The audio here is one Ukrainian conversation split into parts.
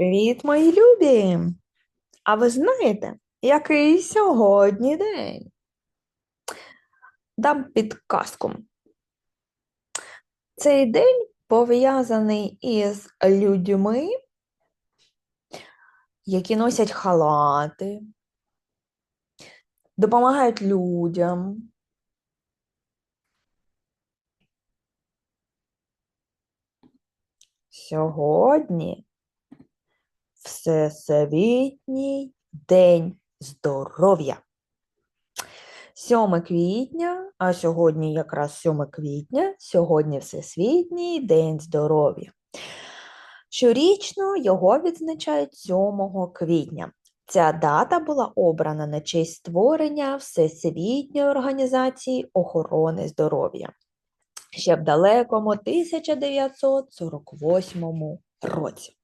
Привіт, мої любі! А ви знаєте, який сьогодні день? Дам підказку. Цей день пов'язаний із людьми, які носять халати, допомагають людям. Сьогодні Всесвітній день здоров'я. 7 квітня, а сьогодні якраз 7 квітня, сьогодні Всесвітній день здоров'я. Щорічно його відзначають 7 квітня. Ця дата була обрана на честь створення Всесвітньої організації охорони здоров'я ще в далекому 1948 році.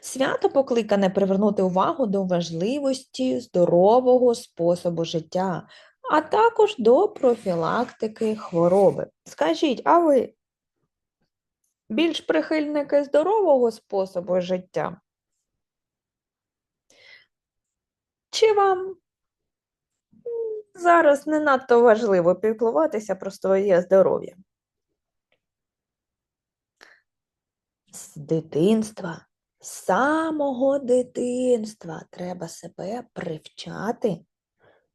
Свято покликане привернути увагу до важливості здорового способу життя, а також до профілактики хвороби. Скажіть, а ви більш прихильники здорового способу життя? Чи вам зараз не надто важливо піклуватися про своє здоров'я? З дитинства, з самого дитинства треба себе привчати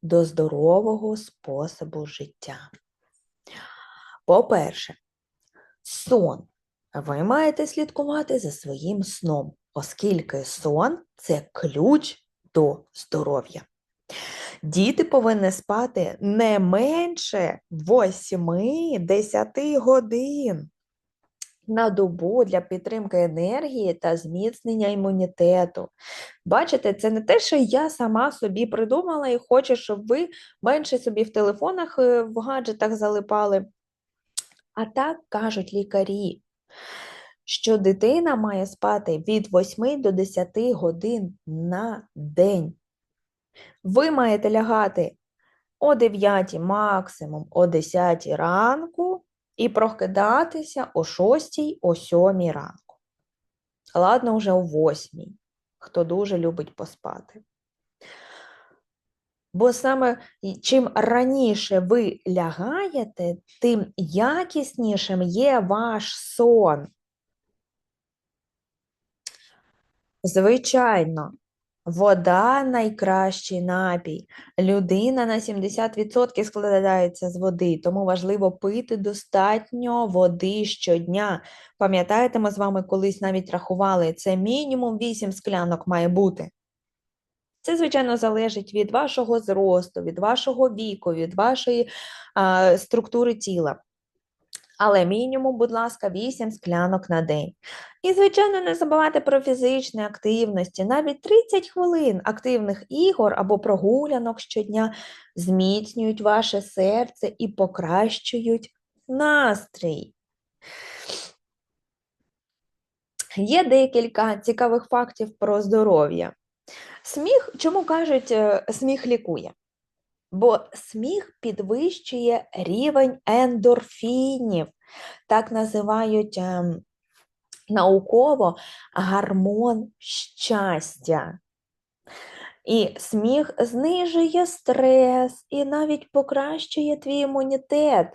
до здорового способу життя. По-перше, сон. Ви маєте слідкувати за своїм сном, оскільки сон це ключ до здоров'я. Діти повинні спати не менше 8-10 годин на добу для підтримки енергії та зміцнення імунітету. Бачите, це не те, що я сама собі придумала і хочу, щоб ви менше собі в телефонах, е, в гаджетах залипали. А так кажуть лікарі, що дитина має спати від 8 до 10 годин на день. Ви маєте лягати о 9 максимум о 10 ранку і прокидатися о 6, о 7 ранку. Ладно, вже о 8, хто дуже любить поспати. Бо саме чим раніше ви лягаєте, тим якіснішим є ваш сон. Звичайно, Вода найкращий напій. Людина на 70% складається з води, тому важливо пити достатньо води щодня. Пам'ятаєте, ми з вами колись навіть рахували, це мінімум 8 склянок має бути. Це, звичайно, залежить від вашого зросту, від вашого віку, від вашої а, структури тіла. Але мінімум, будь ласка, 8 склянок на день. І, звичайно, не забувайте про фізичні активності. Навіть 30 хвилин активних ігор або прогулянок щодня зміцнюють ваше серце і покращують настрій. Є декілька цікавих фактів про здоров'я. Сміх, чому кажуть, е, сміх лікує? Бо сміх підвищує рівень ендорфінів, так називають ем, науково гормон щастя. І сміх знижує стрес і навіть покращує твій імунітет.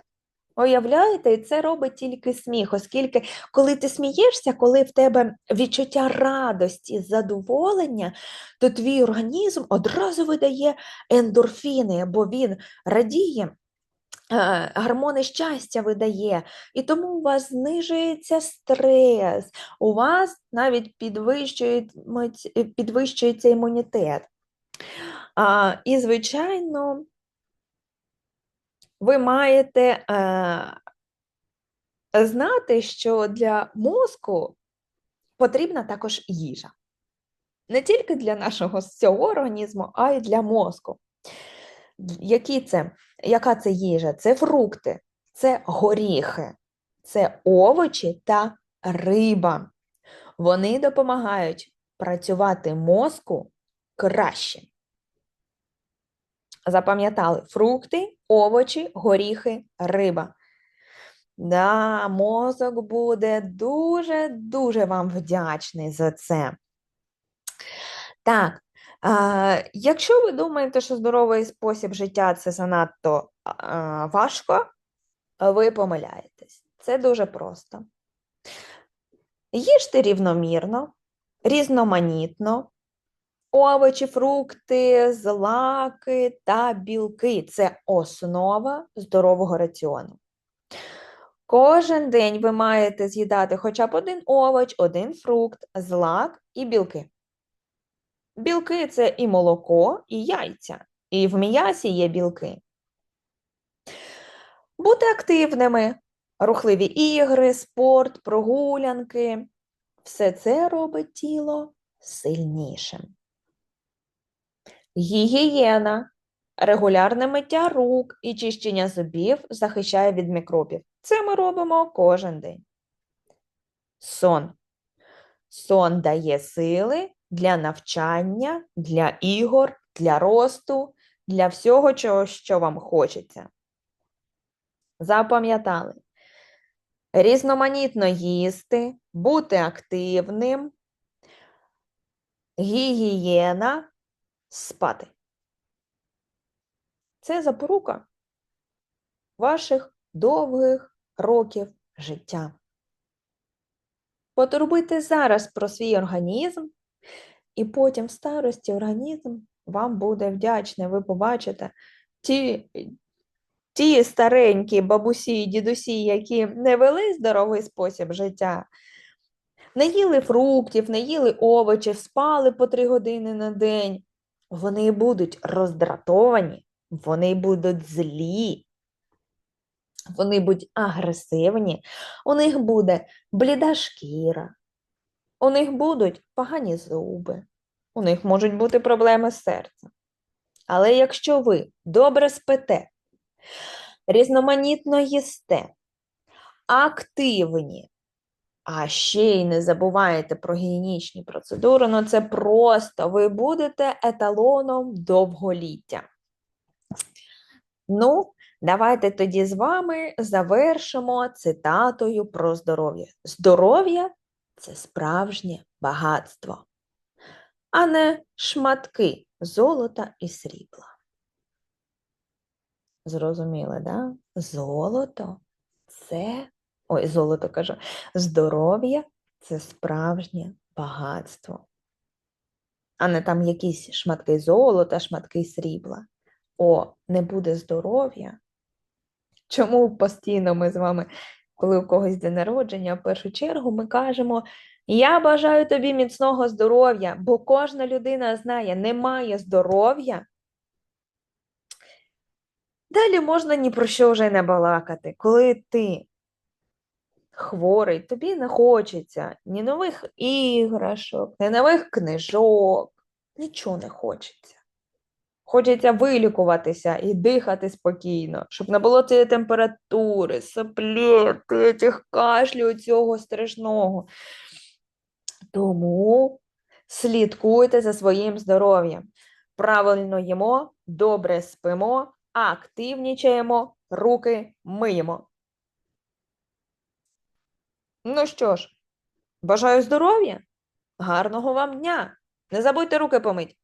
Уявляєте, і це робить тільки сміх, оскільки, коли ти смієшся, коли в тебе відчуття радості, задоволення, то твій організм одразу видає ендорфіни, бо він радіє, е, гормони щастя видає, і тому у вас знижується стрес, у вас навіть підвищується імунітет. І, звичайно, ви маєте е, знати, що для мозку потрібна також їжа. Не тільки для нашого цього організму, а й для мозку. Які це, Яка це їжа? Це фрукти, це горіхи, це овочі та риба. Вони допомагають працювати мозку краще. Запам'ятали фрукти, овочі, горіхи, риба. Да, Мозок буде дуже-дуже вам вдячний за це. Так, а, якщо ви думаєте, що здоровий спосіб життя це занадто а, важко, ви помиляєтесь. Це дуже просто. Їжте рівномірно, різноманітно, овочі, фрукти, злаки та білки це основа здорового раціону. Кожен день ви маєте з'їдати хоча б один овоч, один фрукт, злак і білки. Білки це і молоко, і яйця. І в м'ясі є білки. Бути активними, рухливі ігри, спорт, прогулянки. Все це робить тіло сильнішим. Гігієна, регулярне миття рук і чищення зубів захищає від мікробів. Це ми робимо кожен день. Сон. Сон дає сили для навчання, для ігор, для росту, для всього, чого, що вам хочеться. Запам'ятали. Різноманітно їсти, бути активним, гігієна, спати. Це запорука ваших довгих років життя. Потурбуйте зараз про свій організм, і потім в старості організм вам буде вдячний. Ви побачите ті, ті старенькі бабусі і дідусі, які не вели здоровий спосіб життя, не їли фруктів, не їли овочів, спали по три години на день. Вони будуть роздратовані, вони будуть злі, вони будуть агресивні, у них буде бліда шкіра, у них будуть погані зуби, у них можуть бути проблеми з серцем. Але якщо ви добре спите, різноманітно їсте, активні, а ще й не забуваєте про гігієнічні процедури, ну це просто ви будете еталоном довголіття. Ну, давайте тоді з вами завершимо цитатою про здоров'я. Здоров'я це справжнє багатство, а не шматки золота і срібла. Зрозуміли, да? Золото це, ой, золото кажу, здоров'я це справжнє багатство, а не там якісь шматки золота, шматки срібла. О, не буде здоров'я. Чому постійно ми з вами, коли у когось день народження, в першу чергу ми кажемо: Я бажаю тобі міцного здоров'я, бо кожна людина знає, немає здоров'я. Далі можна ні про що вже не балакати. Коли ти хворий, тобі не хочеться ні нових іграшок, ні нових книжок, нічого не хочеться. Хочеться вилікуватися і дихати спокійно, щоб не було цієї температури, соплів, цих кашлю, цього страшного. Тому слідкуйте за своїм здоров'ям. Правильно їмо, добре спимо, активнічаємо, руки миємо. Ну що ж, бажаю здоров'я, гарного вам дня! Не забудьте руки помить.